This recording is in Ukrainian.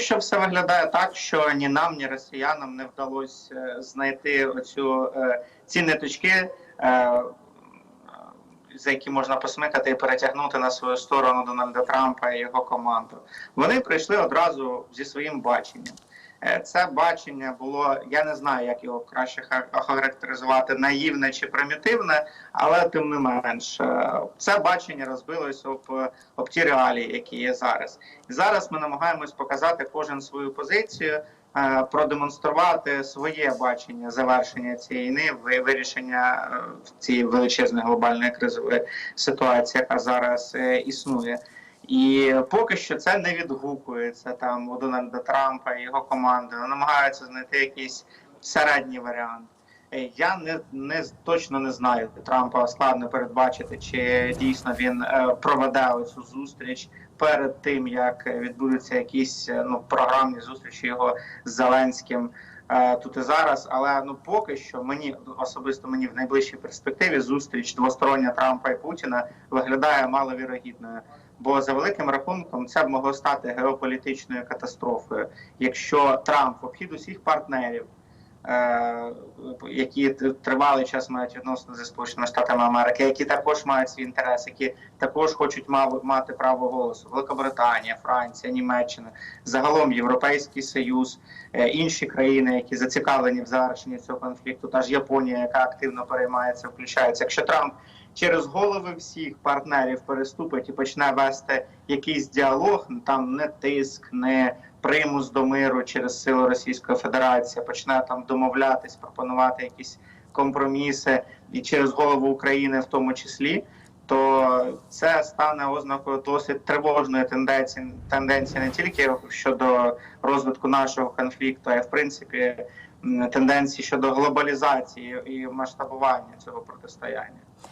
що все виглядає так, що ні нам, ні росіянам не вдалося е, знайти оцю е, ці ниточки, е, за які можна посмикати і перетягнути на свою сторону Дональда Трампа і його команду. Вони прийшли одразу зі своїм баченням. Е, Це бачення було, я не знаю, як його краще ха- охарактеризувати, наївне чи примітивне, але тим не менш, е, це бачення розбилось об, об ті реалії, які є зараз. І зараз ми намагаємось показати кожен свою позицію, е, продемонструвати своє бачення завершення цієї війни, ви- вирішення цієї величезної глобальної кризової ситуації, яка зараз існує. І поки що це не відгукується там у Дональда Трампа і його команди. Вони намагаються знайти якийсь середній варіант. Е, Я не, не точно не знаю. Трампа складно передбачити, чи дійсно він е, проведе оцю зустріч перед тим, як відбудуться якісь е, ну програмні зустрічі його з Зеленським. Тут і зараз, але ну поки що мені особисто мені в найближчій перспективі зустріч двостороння Трампа і Путіна виглядає маловірогідною. Бо за великим рахунком це б могло стати геополітичною катастрофою, якщо Трамп в обхід усіх партнерів, е, які тривалий час мають відносини зі Сполученими Штатами Америки, які також мають свій інтерес, які також хочуть мати право голосу, Великобританія, Франція, Німеччина, загалом Європейський Союз, е, інші країни, які зацікавлені в завершенні цього конфлікту, та ж Японія, яка активно переймається, включається. Якщо Трамп через голови всіх партнерів переступить і почне вести якийсь діалог, ну, там не тиск, не примус до миру через силу Російської Федерації, почне там домовлятись, пропонувати якісь компроміси і через голову України в тому числі. То це стане ознакою досить тривожної тенденції тенденції не тільки щодо розвитку нашого конфлікту, а й в принципі тенденції щодо глобалізації і масштабування цього протистояння.